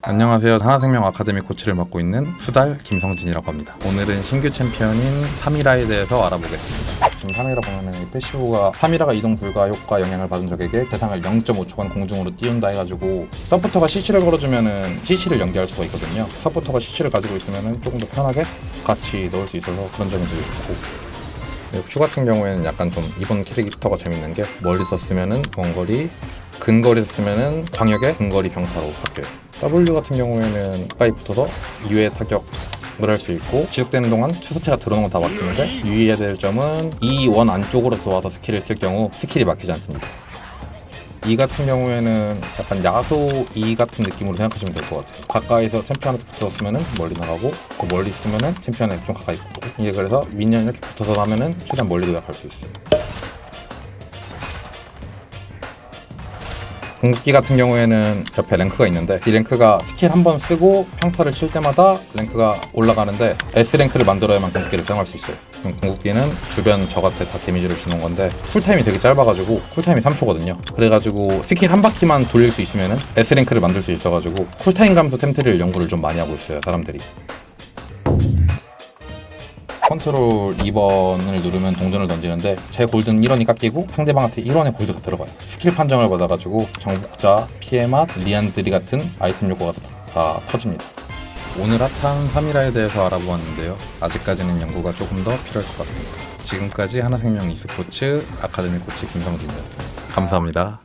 안녕하세요. 하나생명 아카데미 코치를 맡고 있는 수달 김성진이라고 합니다. 오늘은 신규 챔피언인 3이라에 대해서 알아보겠습니다. 지금 3이라 보면은 이 패시브가 3이라가 이동 불가 효과 영향을 받은 적에게 대상을 0.5초간 공중으로 띄운다 해가지고 서포터가 CC를 걸어주면은 CC를 연기할 수가 있거든요. 서포터가 CC를 가지고 있으면은 조금 더 편하게 같이 넣을 수 있어서 그런 점이 되게 좋고 네, 큐 같은 경우에는 약간 좀 이번 캐릭터가 재밌는 게 멀리 썼으면은 원거리, 근거리 썼으면은 광역의 근거리 병사로 바뀌어요. W 같은 경우에는 가까이 붙어서 2회 타격 을 할 수 있고 지속되는 동안 추소체가 들어오는 건 다 막히는데 유의해야 될 점은 이 원 안쪽으로 들어와서 스킬을 쓸 경우 스킬이 막히지 않습니다. 이 같은 경우에는 약간 야소 이 같은 느낌으로 생각하시면 될 것 같아요. 가까이서 챔피언한테 붙었으면은 멀리 나가고 그 멀리 있으면은 챔피언에 좀 가까이 붙고 이게 그래서 미니언 이렇게 붙어서 하면은 최대한 멀리 도약할 수 있어요. 궁극기 같은 경우에는 옆에 랭크가 있는데 이 랭크가 스킬 한 번 쓰고 평타를 칠 때마다 랭크가 올라가는데 S 랭크를 만들어야만 궁극기를 사용할 수 있어요. 그럼 궁극기는 주변 적한테 다 데미지를 주는 건데 쿨타임이 되게 짧아가지고 쿨타임이 3초거든요. 그래가지고 스킬 한 바퀴만 돌릴 수 있으면은 S 랭크를 만들 수 있어가지고 쿨타임 감소 템트릴 연구를 좀 많이 하고 있어요 사람들이. 컨트롤 2번을 누르면 동전을 던지는데 제 골드는 1원이 깎이고 상대방한테 1원의 골드가 들어가요. 스킬 판정을 받아가지고 정복자, 피해맛, 리안드리 같은 아이템 요구가 다, 다 터집니다. 오늘 핫한 3일화에 대해서 알아보았는데요. 아직까지는 연구가 조금 더 필요할 것 같습니다. 지금까지 하나생명 e스포츠 아카데미 코치 김성진이었습니다. 감사합니다.